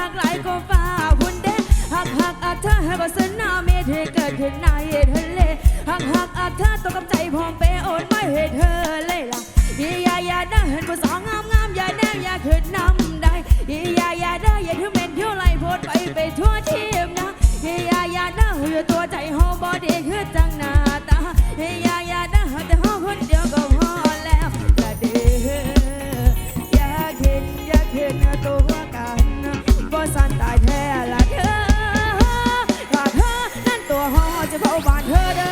หักหลายก็ฟ้าหุ่นเด้หักหักอักเธอให้บ่สนหน้าเมธให้เกิดขึ้นในทะเลหักหักอักเธอตกกับใจพร้อมเปโอนไม่เห้เธอเลยล่ะอียาอยาเด้เห็นบ่สองงามงามอย่าแนวอย่าขึ้นนำได้อีอย่าอยาเด้อย่าถือเม็ดเที่ยวไลโพดไปไปทั่วทีมนะอียาอยาเด้อยู่ตัวใจ 把你的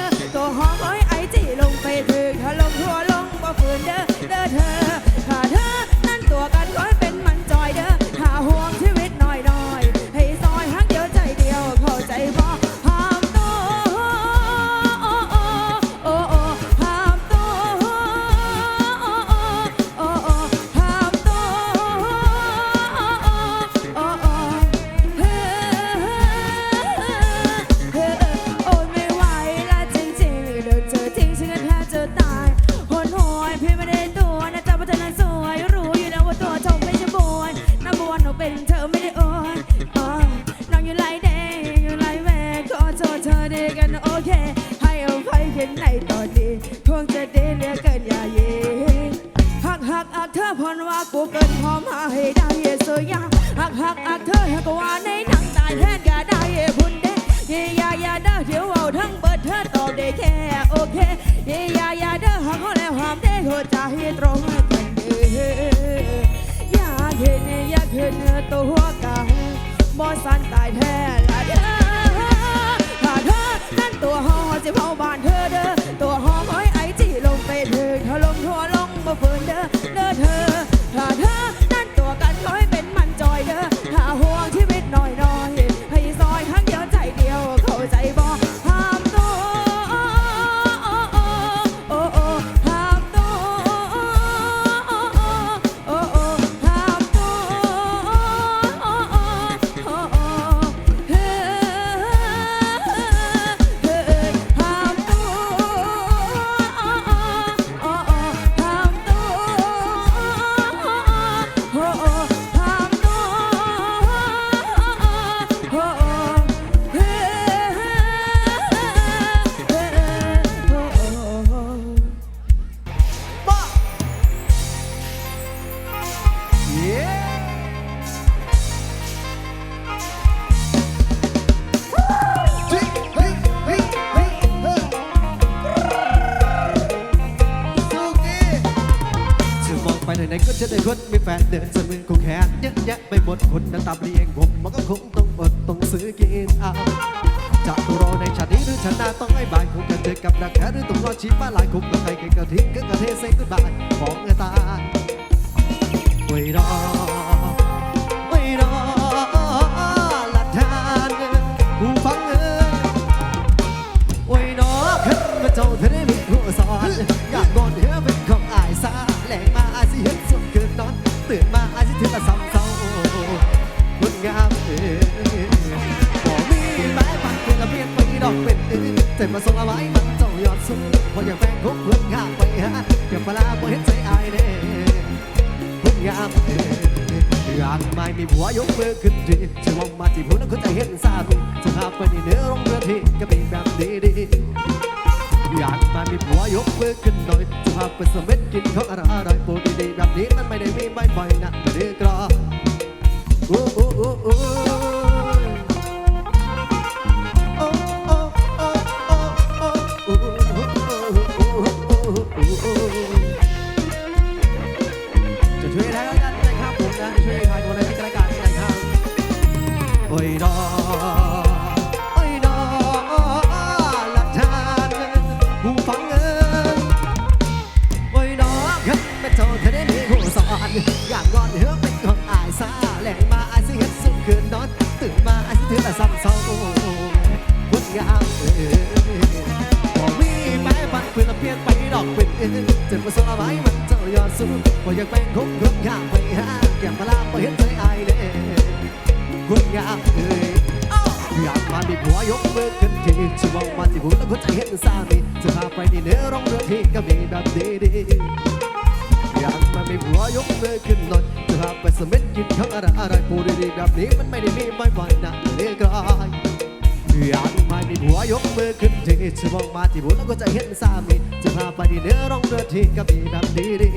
จะให้ตรงกันเด้ออยากเห็นอยากเห็นตัวกันบอสันตายแท้ละเด้อถ้าเธอนั่นตัวห่อจะเผาบ้าน ในคนมีแฟนเดินสมือคู่แขนเยอะแยะไปหมดคนจนตามเรียงผมมันก็คงต้องอดต้องซื้อกินเอาจะรอในชาตินี้หรือชาติหน้าต้องให้บายคงจะเจอกับดักแค่หรือต้องรอชีพมาหลายคงต้องใครกันกระทิ้งก็กระเทเซ็งกุบายของเงตาไว้รอ ของอร่อร่อยปูดีๆแบบนี้มันไม่ได้มีใบไฟนะดีกรออู้า มาสบายมันเจ้ายอดสู้บ่อยากแบ่งคงคงข้ามไปหาอยากมาลาไปเห็นใจอายเด้คุนงามเอ้ยอยากมาบีบหัวยกมือขึ้นทีจะมองมาที่หูแล้วก็จะเห็นสามีจะพาไปในเนื้อร้องเรือที่ก็มีแบบดีดีอยากมาบีบหัวยกมือขึ้นหน่อยจะพาไปสมิธกินข้าวอะไรอะไรผู้ดีๆแบบนี้มันไม่ได้มีไม่ไหวนะเรียกร้ออยาก มีผัวยกมือขึ้นทีจะมองมาที่บุญแล้วก็จะเห็นสามีจะพาไปที่เนื้อร้องเดือดที่ก็มีแบบดีดี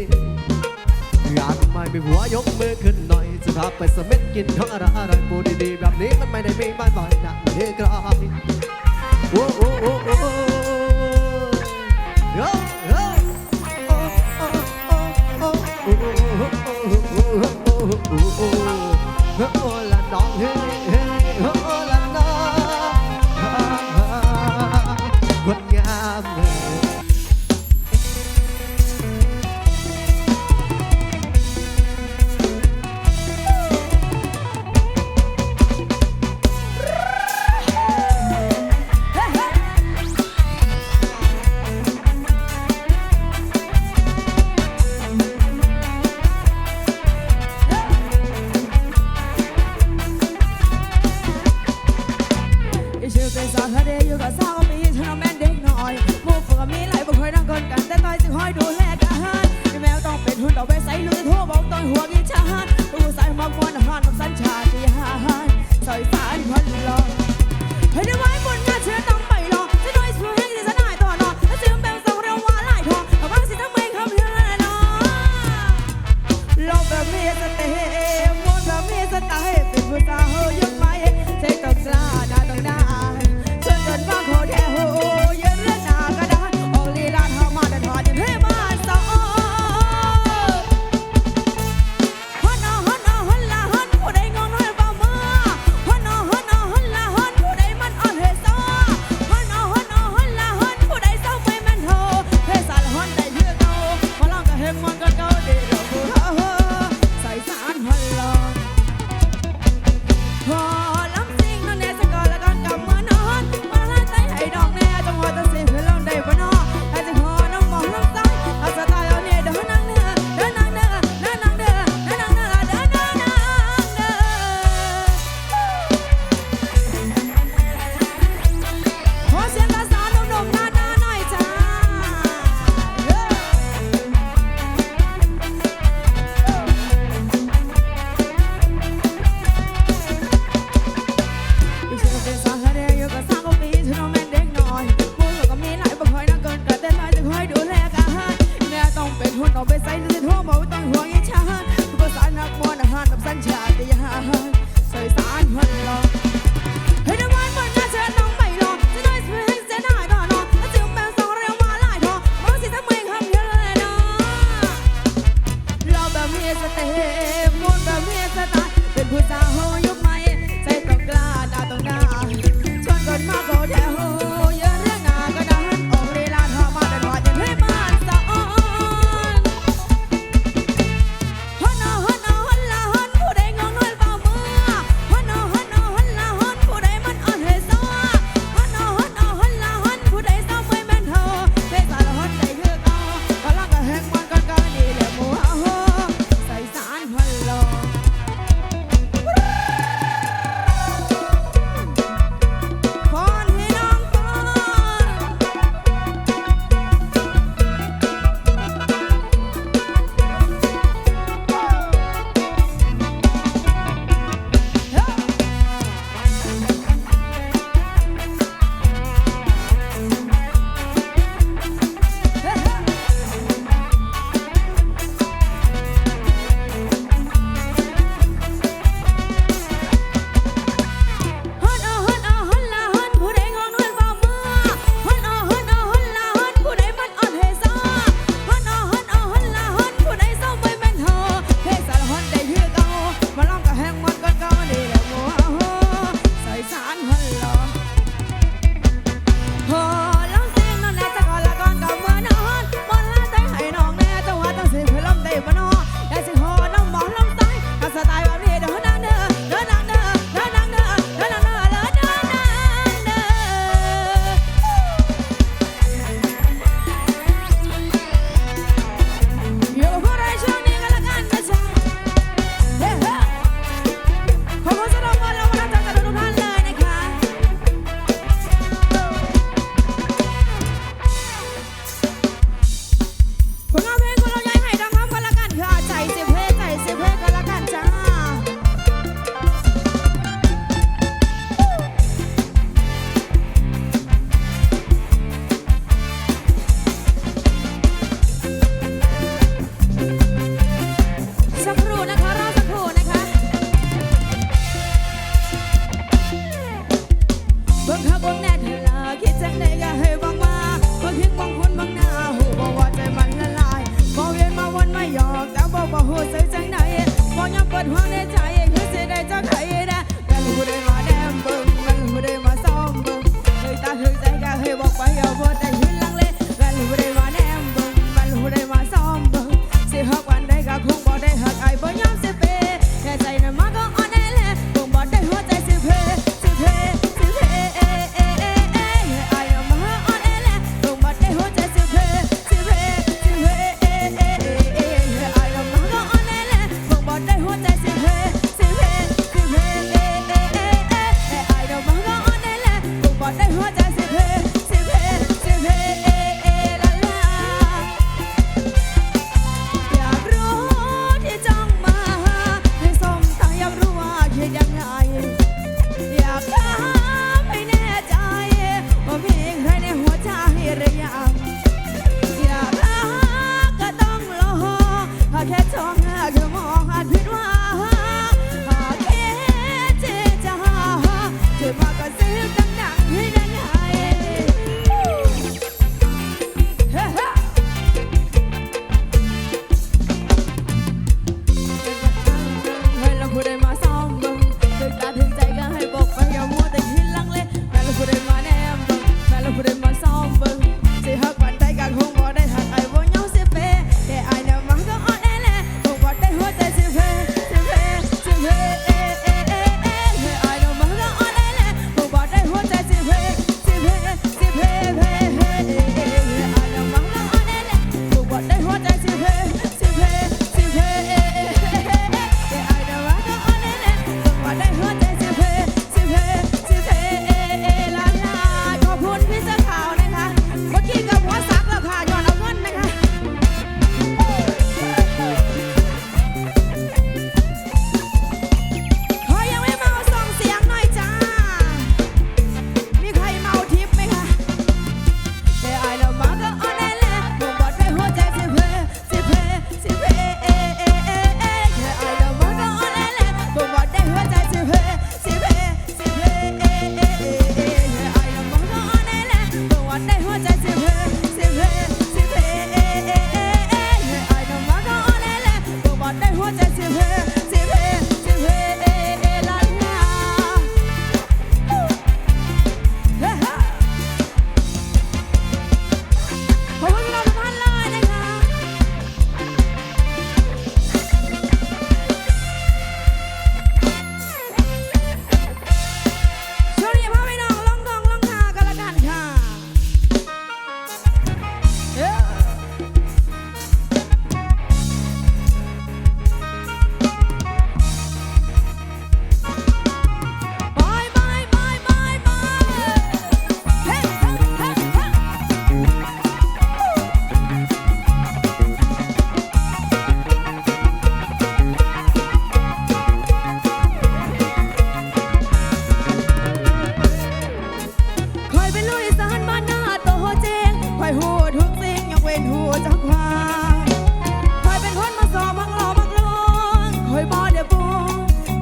อยากไม่มีผัวยกมือขึ้นหน่อยจะพาไปสมิธกินของอร่อยอร่อยปูดีแบบนี้มันไม่ได้มีมานบ่อยนะนี่กรอบโอ้โอ้โอ้โอ้โอ้โอ้โอ้โอ้โอ้โอ้โอ้โอ้โอ้ นเอาไปใส่ลูกโทรบอกตอนหัวกินชาหันตู้ใส่ยมากวนหันสันชาติ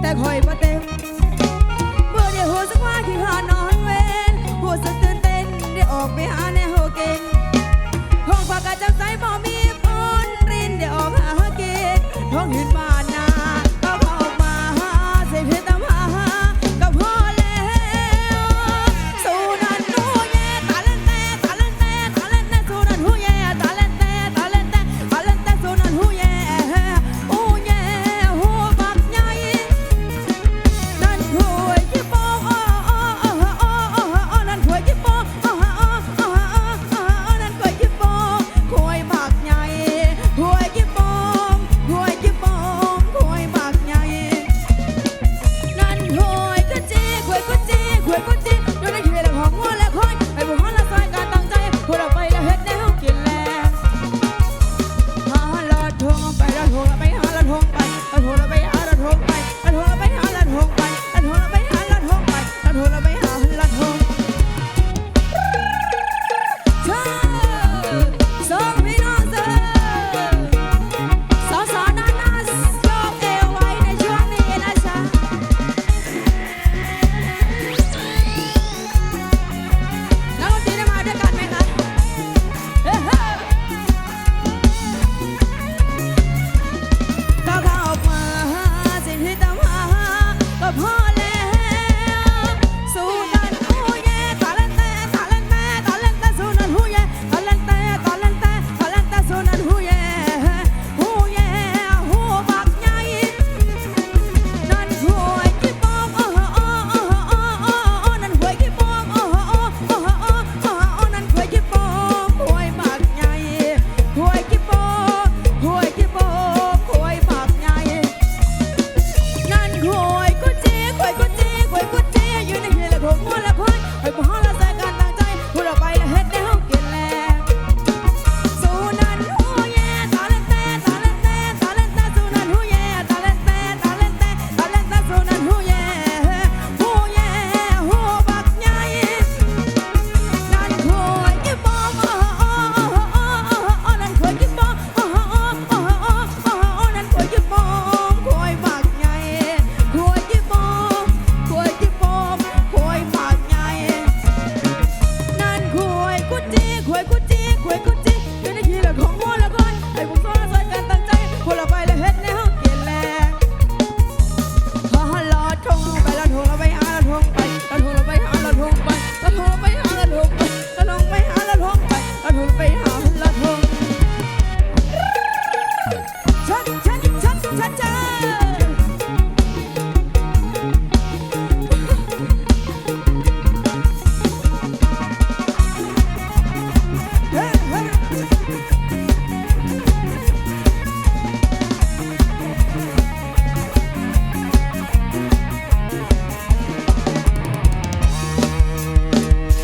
แตกหอยบ่เต็มเมื่อได้หัวสักว่าขี้หานอนเวนหัวสะกตื่นเต้นได้ออกไปหาแนวเก่งห้องพักกะจังใสบ่มีปนรินได้ออกหาเกตห้องหินมา